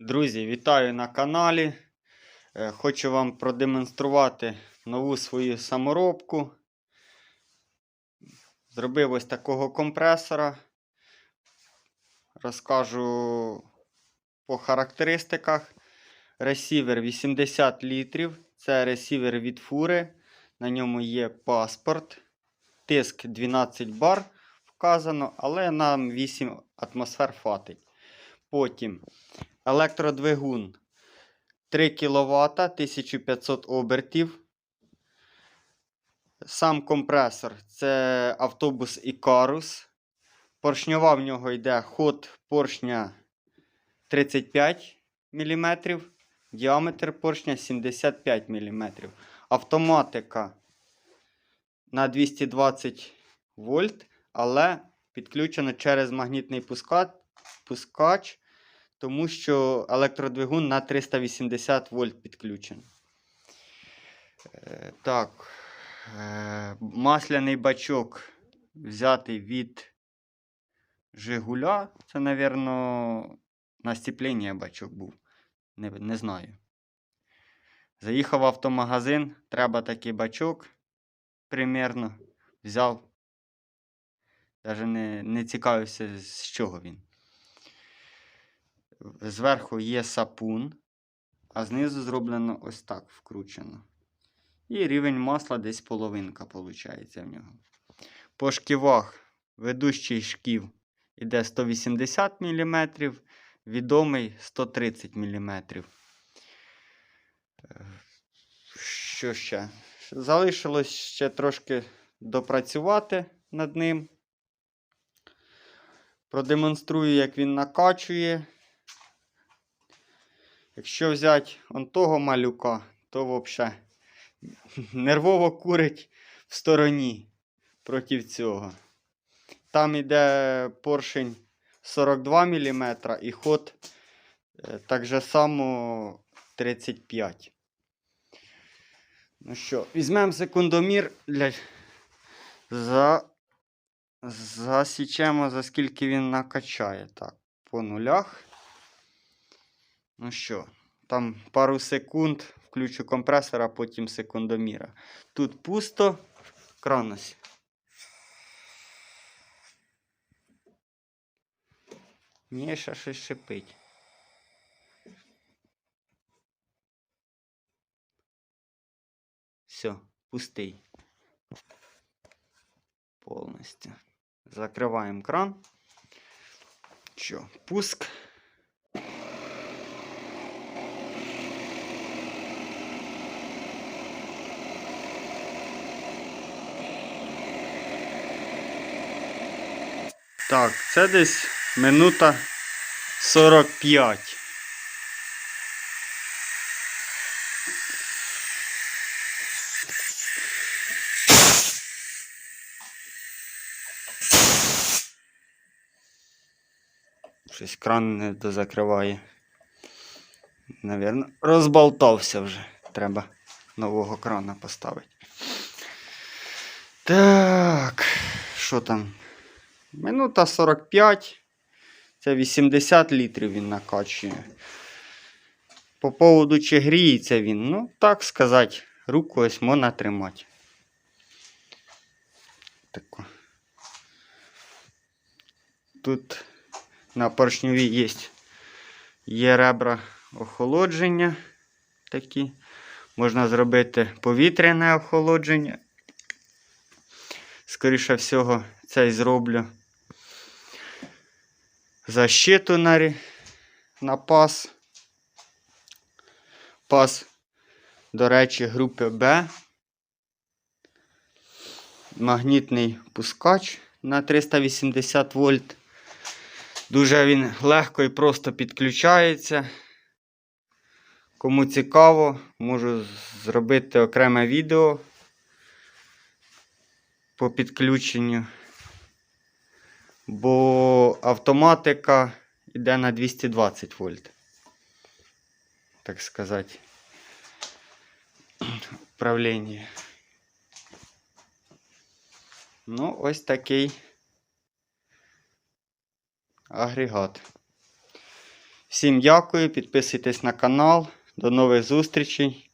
Друзі, вітаю на каналі. Е, Хочу вам продемонструвати нову свою саморобку. Зробив ось такого компресора. Розкажу по характеристиках. Ресівер 80 літрів. Це ресівер від фури. На ньому є паспорт. Тиск 12 бар вказано, але нам 8 атмосфер хватить. Потім електродвигун 3 кВт, 1500 обертів. Сам компресор це автобус Ікарус. Поршньова в нього йде ход поршня 35 мм, діаметр поршня 75 мм. Автоматика на 220 вольт, але підключена через магнітний пускач, тому що електродвигун на 380 вольт підключений. Е, Так, е, масляний бачок взятий від Жигуля. Це, напевно, на стіплення бачок був. Не, не знаю. Заїхав в автомагазин, треба такий бачок. Примірно взяв. Навіть не, не цікавився, з чого він. Зверху є сапун, а знизу зроблено ось так вкручено. І рівень масла десь половинка виходить в нього. По шківах ведущий шків іде 180 мм, відомий 130 мм. Що ще? Залишилось ще трошки допрацювати над ним. Продемонструю, як він накачує. Якщо взяти он того малюка, то взагалі нервово курить в стороні проти цього. Там іде поршень 42 мм і ход е, так же само 35. Ну що, візьмемо секундомір для... За... Засічемо, за скільки він накачає. Так, по нулях. Ну що, там пару секунд включу компресор, а потім секундоміра. Тут пусто, кран ось. Ні, ще щось шипить. Все, пустий. Повністю. Закриваємо кран. Що, пуск. Так, це десь минута 45. Щось кран не дозакриває. Навірно, розболтався вже. Треба нового крана поставити. Так, що там? Минута 45. Це 80 літрів він накачує. По поводу чи гріється він, ну, так сказати, руку ось можна тримати. Тако. Тут на поршневій є, є ребра охолодження такі. Можна зробити повітряне охолодження. Скоріше всього, це і зроблю защиту на, на пас. Пас, до речі, групи Б. Магнітний пускач на 380 вольт. Дуже він легко і просто підключається. Кому цікаво, можу зробити окреме відео по підключенню. Бо автоматика йде на 220 вольт. Так сказати. Управління. Ну, ось такий агрегат. Всім дякую, підписуйтесь на канал. До нових зустрічей.